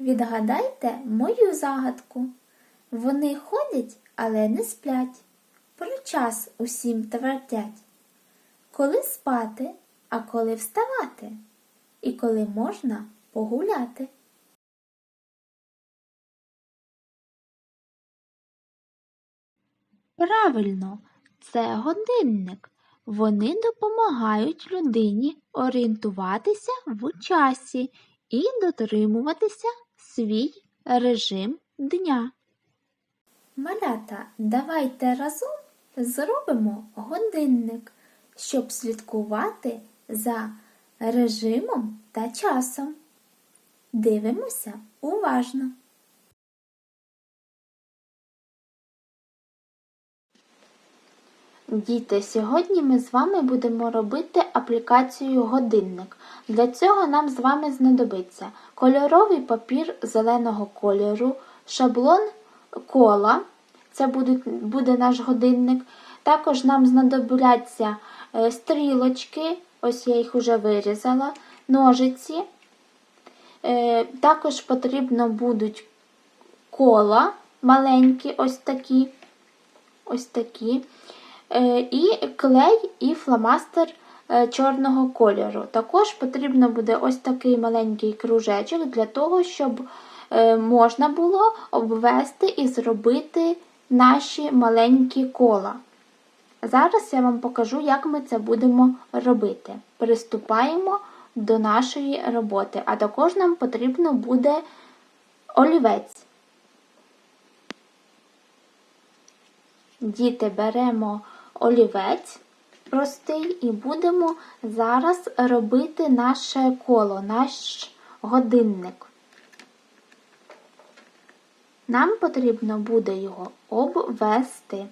Відгадайте мою загадку. Вони ходять, але не сплять. Про час усім твердять. Коли спати, а коли вставати, і коли можна погуляти. Правильно, це годинник. Вони допомагають людині орієнтуватися в часі і дотримуватися свій режим дня. Малята, давайте разом зробимо годинник, щоб слідкувати за режимом та часом. Дивимося уважно. Діти, сьогодні ми з вами будемо робити аплікацію годинник. Для цього нам з вами знадобиться кольоровий папір зеленого кольору, шаблон кола, це буде, буде наш годинник. Також нам знадобляться е, стрілочки, ось я їх вже вирізала, ножиці. Е, Також потрібно будуть кола маленькі, ось такі. Ось такі. Е, І клей і фломастер е, чорного кольору. Також потрібно буде ось такий маленький кружечок для того, щоб е, можна було обвести і зробити наші маленькі кола. Зараз я вам покажу, як ми це будемо робити. Приступаємо до нашої роботи, а також нам потрібно буде олівець. Діти беремо олівець простий і будемо зараз робити наше коло, наш годинник. Нам потрібно буде його обвести.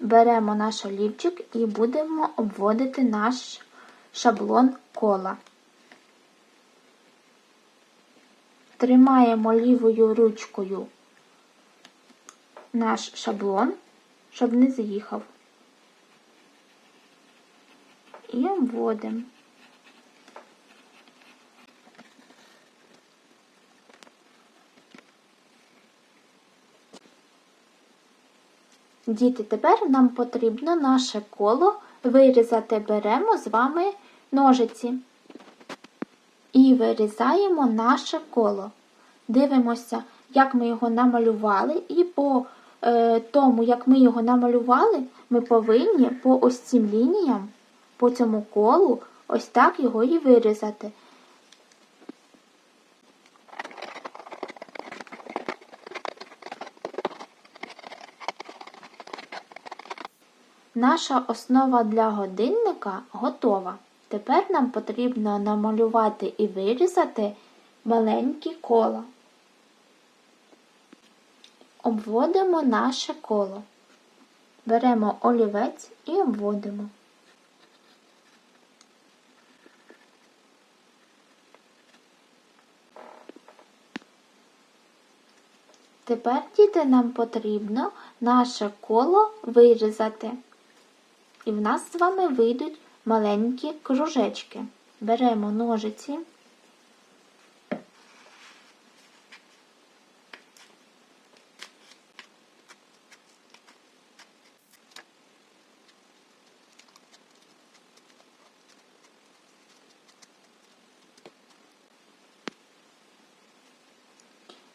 Беремо наш олівчик і будемо обводити наш шаблон кола. Тримаємо лівою ручкою наш шаблон, щоб не з'їхав. І обводимо. Діти, тепер нам потрібно наше коло вирізати. Беремо з вами ножиці і вирізаємо наше коло. Дивимося, як ми його намалювали, і по тому, як ми його намалювали, ми повинні по ось цим лініям, по цьому колу, ось так його і вирізати. Наша основа для годинника готова. Тепер нам потрібно намалювати і вирізати маленькі кола. Обводимо наше коло. Беремо олівець і обводимо. Тепер, діти, нам потрібно наше коло вирізати. І в нас з вами вийдуть маленькі кружечки. Беремо ножиці.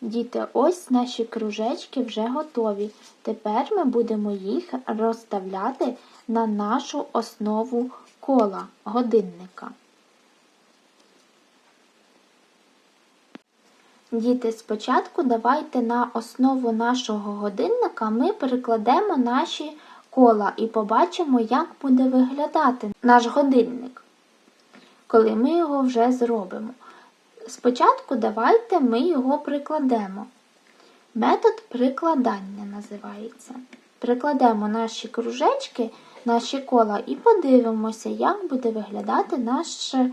Діти, ось наші кружечки вже готові. Тепер ми будемо їх розставляти на нашу основу кола годинника. Діти, спочатку давайте на основу нашого годинника ми перекладемо наші кола і побачимо, як буде виглядати наш годинник, коли ми його вже зробимо. Спочатку давайте ми його прикладемо. Метод прикладання називається. Прикладемо наші кружечки, наші кола і подивимося, як буде виглядати наш е,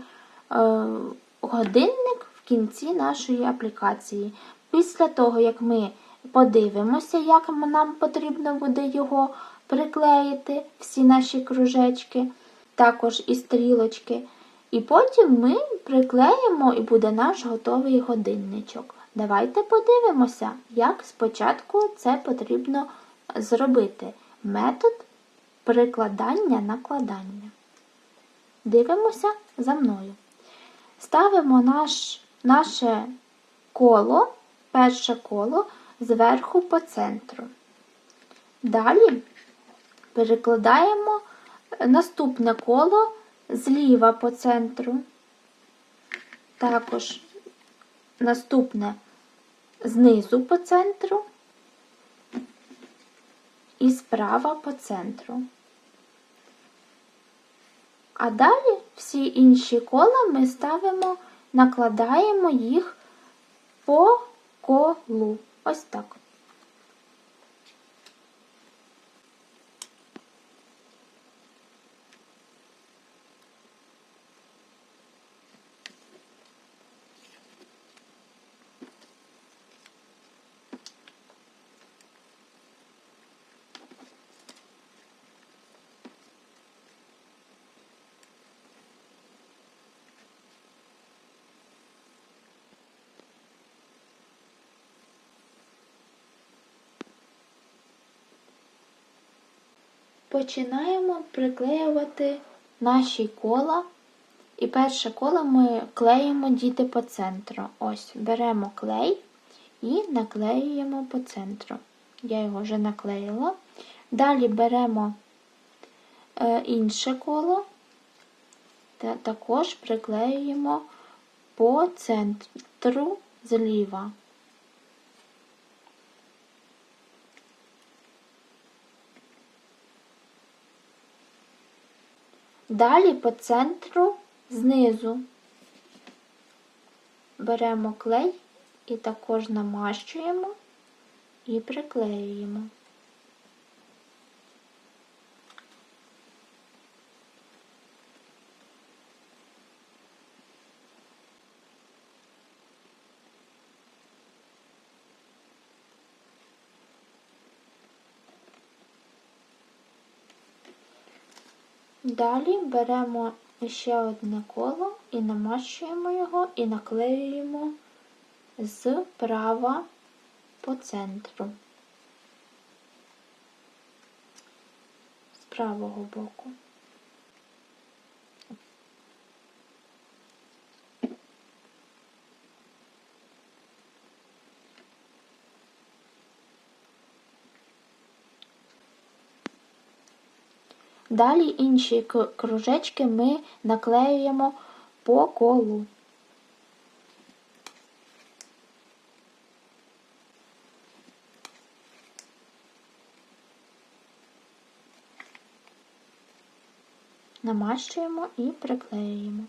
годинник в кінці нашої аплікації. Після того, як ми подивимося, як нам потрібно буде його приклеїти, всі наші кружечки, також і стрілочки. І потім ми приклеїмо і буде наш готовий годинничок. Давайте подивимося, як спочатку це потрібно зробити. Метод прикладання-накладання. Дивимося за мною. Ставимо наш, наше коло, перше коло зверху по центру. Далі перекладаємо наступне коло зліва по центру. Також наступне знизу по центру і справа по центру. А далі всі інші кола ми ставимо, накладаємо їх по колу. Ось так. Починаємо приклеювати наші кола. І перше коло ми клеїмо діти по центру. Ось, беремо клей і наклеюємо по центру. Я його вже наклеїла. Далі беремо е, інше коло та також приклеюємо по центру зліва. Далі по центру знизу беремо клей і також намащуємо і приклеюємо. Далі беремо ще одне коло і намащуємо його і наклеюємо з права по центру, з правого боку. Далі інші кружечки ми наклеюємо по колу. Намащуємо і приклеюємо.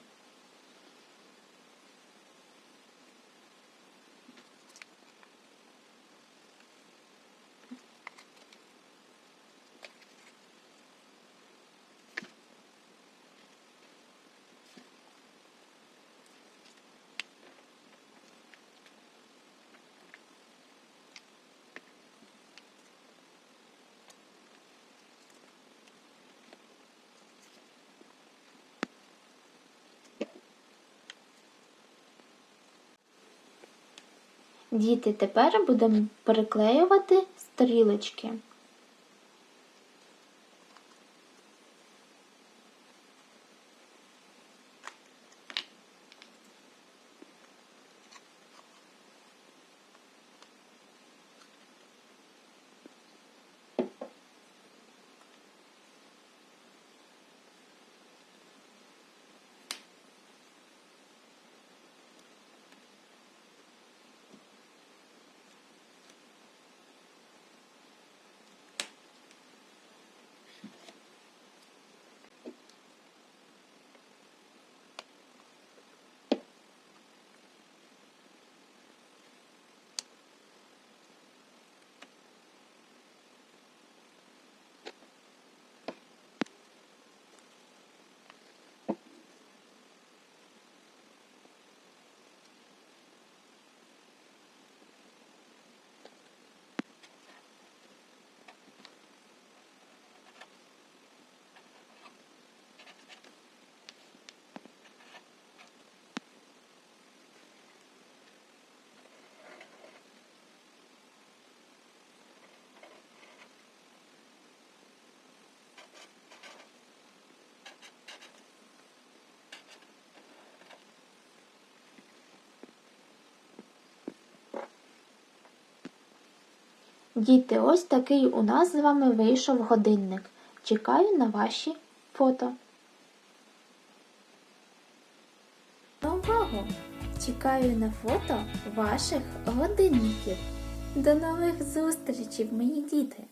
Діти, тепер будемо приклеювати стрілочки. Діти, ось такий у нас з вами вийшов годинник. Чекаю на ваші фото. Увагу! Чекаю на фото ваших годинників. До нових зустрічей, мої діти!